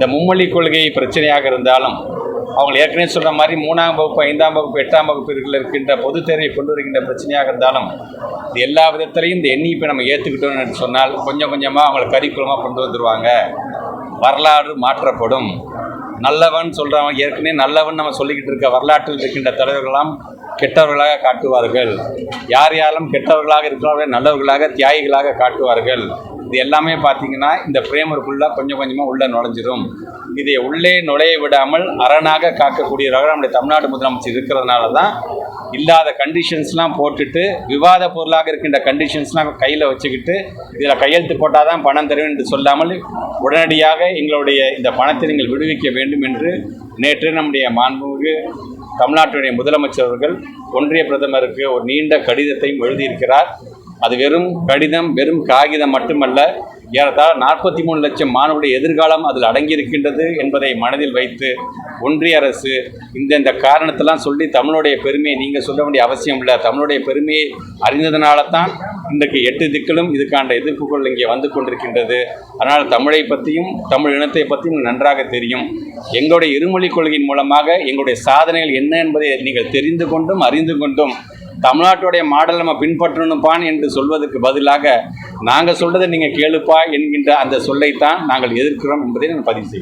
இந்த மும்மொழி கொள்கை பிரச்சனையாக இருந்தாலும் அவங்க ஏற்கனவே சொல்கிற மாதிரி மூணாம் வகுப்பு ஐந்தாம் வகுப்பு எட்டாம் வகுப்பிற்குள் இருக்கின்ற பொது தேர்வை கொண்டு வருகின்ற பிரச்சனையாக இருந்தாலும் இது எல்லா விதத்திலையும் இந்த எண்ணிப்பை நம்ம ஏற்றுக்கிட்டோம்னு சொன்னால் கொஞ்சம் கொஞ்சமாக அவங்கள கரிக்குலமாக கொண்டு வந்துடுவாங்க வரலாறு மாற்றப்படும். நல்லவன் சொல்கிறவன் ஏற்கனவே நல்லவன் நம்ம சொல்லிக்கிட்டு இருக்க வரலாற்றில் இருக்கின்ற தலைவர்களாம் கெட்டவர்களாக காட்டுவார்கள். யார் யாரும் கெட்டவர்களாக இருக்கிறவர்கள் நல்லவர்களாக தியாகிகளாக காட்டுவார்கள். இது எல்லாமே பார்த்தீங்கன்னா இந்த பிரேமருக்குள்ளே கொஞ்சம் கொஞ்சமாக உள்ளே நுழைஞ்சிடும் இதை உள்ளே நுழைய விடாமல் அரணாக காக்கக்கூடியவர்கள் நம்முடைய தமிழ்நாடு முதலமைச்சர் இருக்கிறதுனால தான் இல்லாத கண்டிஷன்ஸ்லாம் போட்டுட்டு விவாத பொருளாக இருக்கின்ற கண்டிஷன்ஸ்லாம் கையில் வச்சுக்கிட்டு இதில் கையெழுத்து போட்டால் தான் பணம் தருவேன் என்று சொல்லாமல் உடனடியாக எங்களுடைய இந்த பணத்தை நீங்கள் விடுவிக்க வேண்டும் என்று நேற்று நம்முடைய மாண்புமிகு தமிழ்நாட்டுடைய முதலமைச்சர் அவர்கள் ஒன்றிய பிரதமருக்கு ஒரு நீண்ட கடிதத்தையும் எழுதியிருக்கிறார். அது வெறும் கடிதம் வெறும் காகிதம் மட்டுமல்ல ஏறத்தாழ நாற்பத்தி மூணு லட்சம் மாணவருடைய எதிர்காலம் அதில் அடங்கியிருக்கின்றது என்பதை மனதில் வைத்து ஒன்றிய அரசு இந்த இந்த காரணத்தெல்லாம் சொல்லி தமிழுடைய பெருமையை நீங்கள் சொல்ல வேண்டிய அவசியம் இல்லை. தமிழுடைய பெருமையை அறிந்ததுனால தான் இன்றைக்கு எட்டு திக்கிலும் இதுக்கான எதிர்ப்புகள் இங்கே வந்து கொண்டிருக்கின்றது. அதனால் தமிழை பற்றியும் தமிழ் இனத்தை பற்றியும் நன்றாக தெரியும். எங்களுடைய இருமொழிக் கொள்கையின் மூலமாக எங்களுடைய சாதனைகள் என்ன என்பதை நீங்கள் தெரிந்து கொண்டும் அறிந்து கொண்டும் தமிழ்நாட்டுடைய மாடல் நம்ம பின்பற்றணும்பான் என்று சொல்வதற்கு பதிலாக நாங்கள் சொல்றதை நீங்கள் கேளுப்பா என்கின்ற அந்த சொல்லைத்தான் நாங்கள் எதிர்க்கிறோம் என்பதை நான் பதிவு செய்கிறேன்.